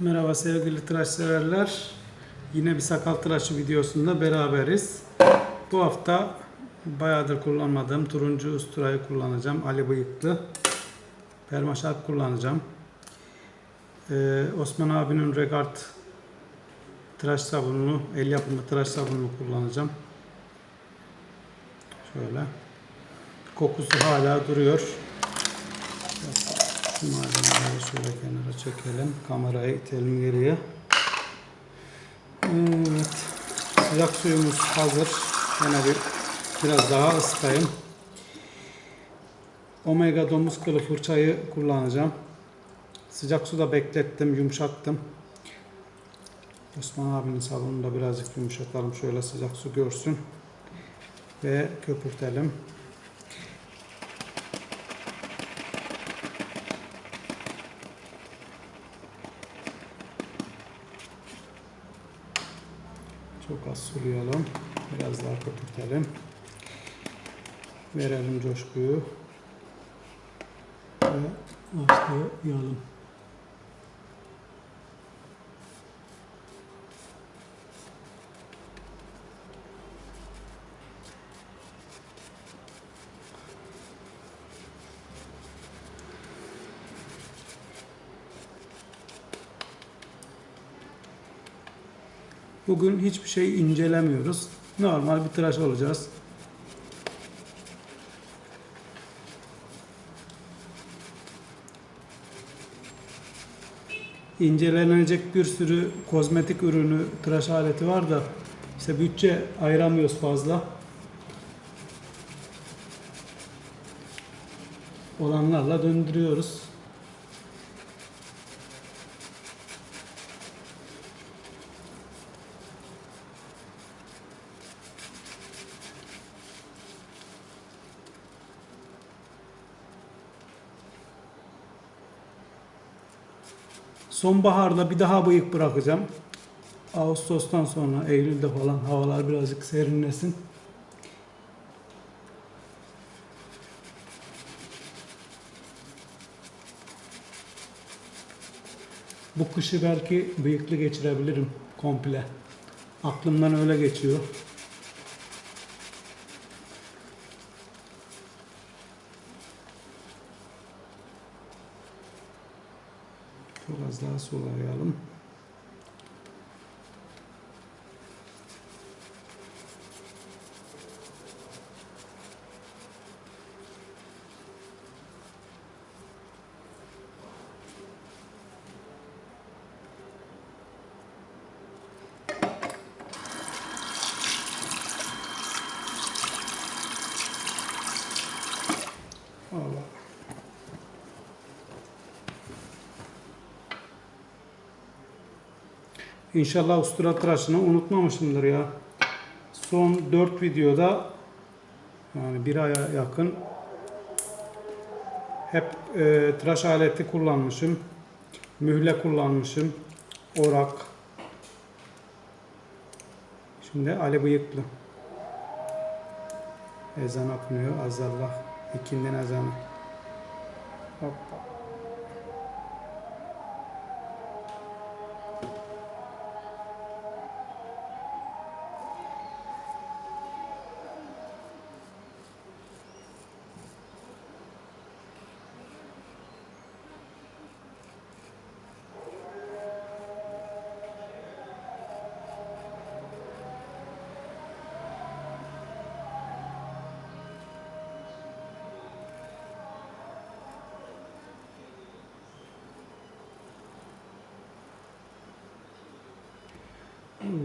Merhaba sevgili tıraş severler. Yine bir sakal tıraşı videosunda beraberiz. Bu hafta bayağıdır kullanmadığım turuncu usturayı kullanacağım. Ali Bıyıklı. Permaşat kullanacağım. Ee, Osman abinin Regard tıraş sabununu, el yapımı tıraş sabununu kullanacağım. Şöyle. Kokusu hala duruyor. Şu malzemeleri şöyle kenara çekelim. Kamerayı itelim geriye. Evet. Sıcak suyumuz hazır. Yine bir biraz daha ısıtayım. Omega domuz kılı fırçayı kullanacağım. Sıcak suda beklettim, yumuşattım. Osman abinin sabununu da birazcık yumuşatalım. Şöyle sıcak su görsün. Ve köpürtelim. Çok az sulayalım. Biraz daha köpürtelim. Verelim coşkuyu. Ve başlayalım. Bugün hiçbir şey incelemiyoruz. Normal bir tıraş olacağız. İncelenecek bir sürü kozmetik ürünü, tıraş aleti var da işte bütçe ayıramıyoruz fazla. Olanlarla döndürüyoruz. Sonbaharda bir daha bıyık bırakacağım. Ağustos'tan sonra Eylül'de falan havalar birazcık serinlesin. Bu kışı belki bıyıklı geçirebilirim komple. Aklımdan öyle geçiyor. Çok az daha sulayalım. Allah. İnşallah ustura tıraşını unutmamışımdır ya. Son 4 videoda yani bir aya yakın hep e, tıraş aleti kullanmışım. Mühle kullanmışım. Orak. Şimdi Ali Bıyıklı. Ezan okunuyor. Azallah. İkindin ezanı. Hoppa.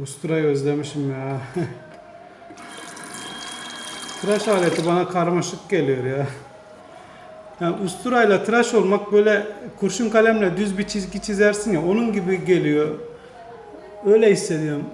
Usturayı özlemişim ya. tıraş aleti bana karmaşık geliyor ya. Yani usturayla tıraş olmak böyle kurşun kalemle düz bir çizgi çizersin ya onun gibi geliyor. Öyle hissediyorum.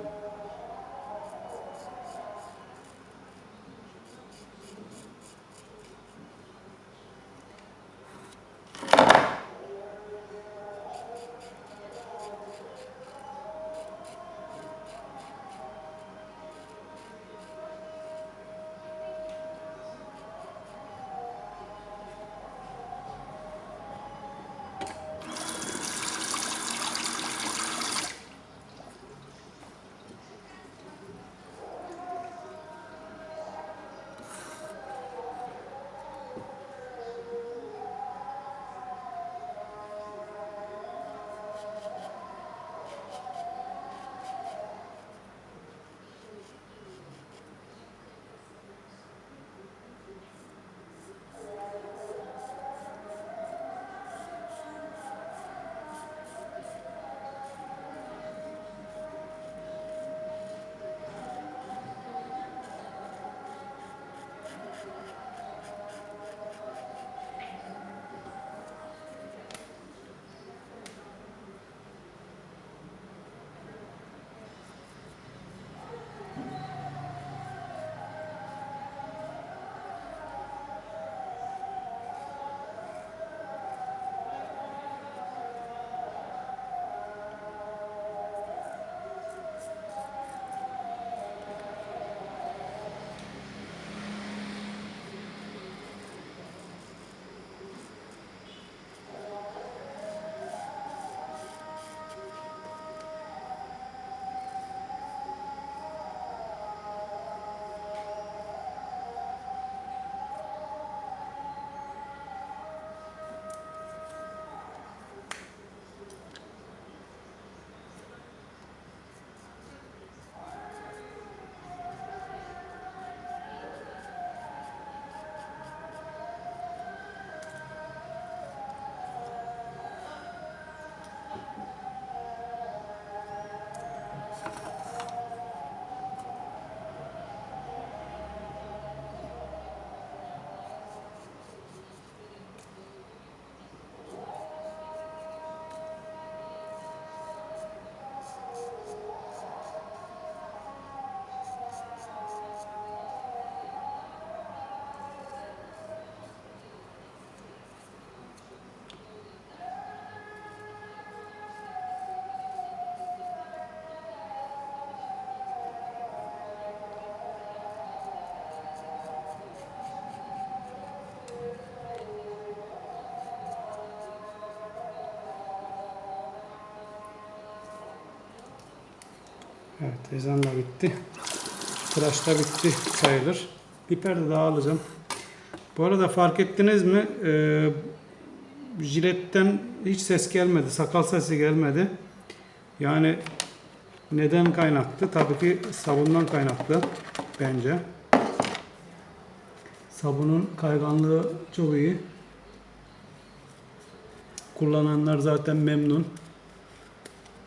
Evet ezan da bitti. Tıraş da bitti sayılır. Bir perde daha alacağım. Bu arada fark ettiniz mi? Ee, jiletten hiç ses gelmedi. Sakal sesi gelmedi. Yani neden kaynaklı? Tabii ki sabundan kaynaklı bence. Sabunun kayganlığı çok iyi. Kullananlar zaten memnun.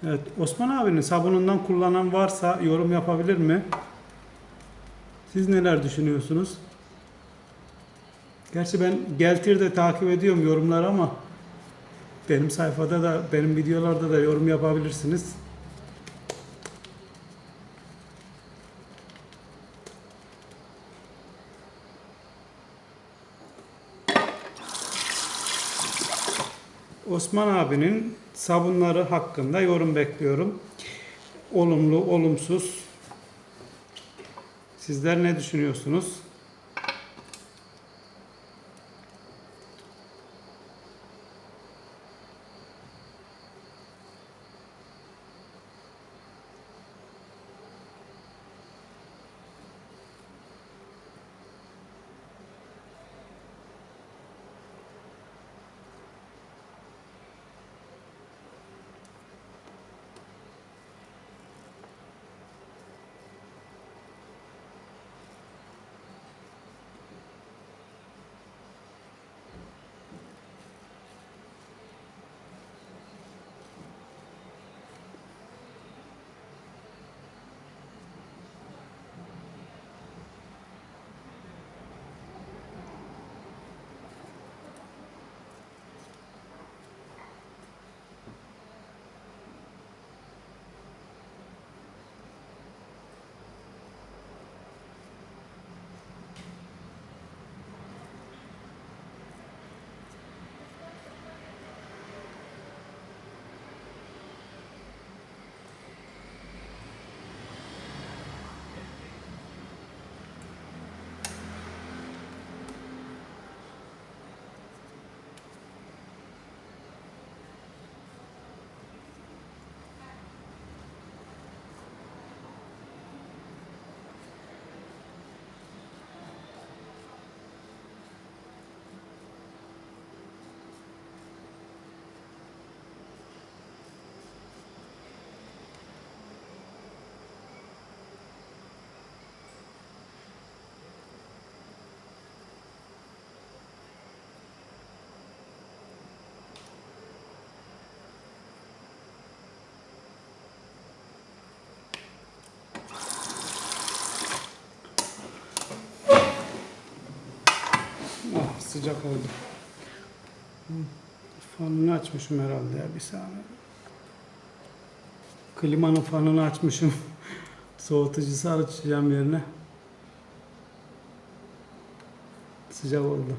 Evet, Osman abinin sabunundan kullanan varsa yorum yapabilir mi? Siz neler düşünüyorsunuz? Gerçi ben Geltir'de takip ediyorum yorumları ama benim sayfada da benim videolarda da yorum yapabilirsiniz. Osman abinin sabunları hakkında yorum bekliyorum. Olumlu, olumsuz. Sizler ne düşünüyorsunuz? Sıcak oldu. Fanını açmışım herhalde ya bir saniye. Klimanın fanını açmışım. Soğutucusu açacağım yerine. Sıcak oldu.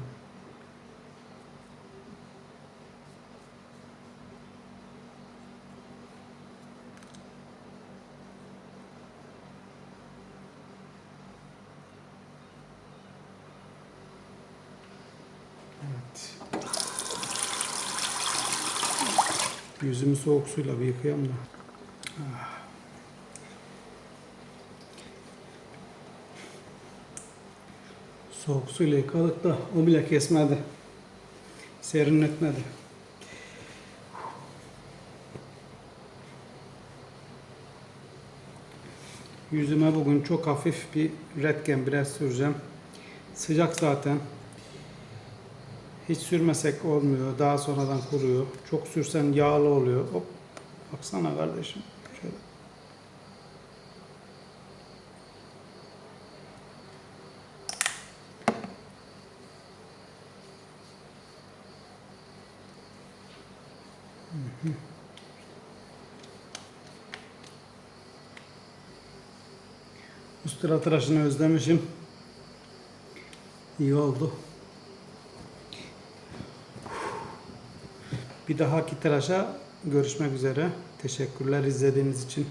Yüzümü soğuk suyla bir yıkayayım da. Ah. Soğuk suyla yıkadık da o bile kesmedi. Serinletmedi. Yüzüme bugün çok hafif bir Redken biraz süreceğim. Sıcak zaten. Hiç sürmesek olmuyor. Daha sonradan kuruyor. Çok sürsen yağlı oluyor. Hop. Baksana kardeşim. Şöyle. Hı hı. Ustura tıraşını özlemişim. İyi oldu. Bir dahaki tıraşa görüşmek üzere. Teşekkürler izlediğiniz için.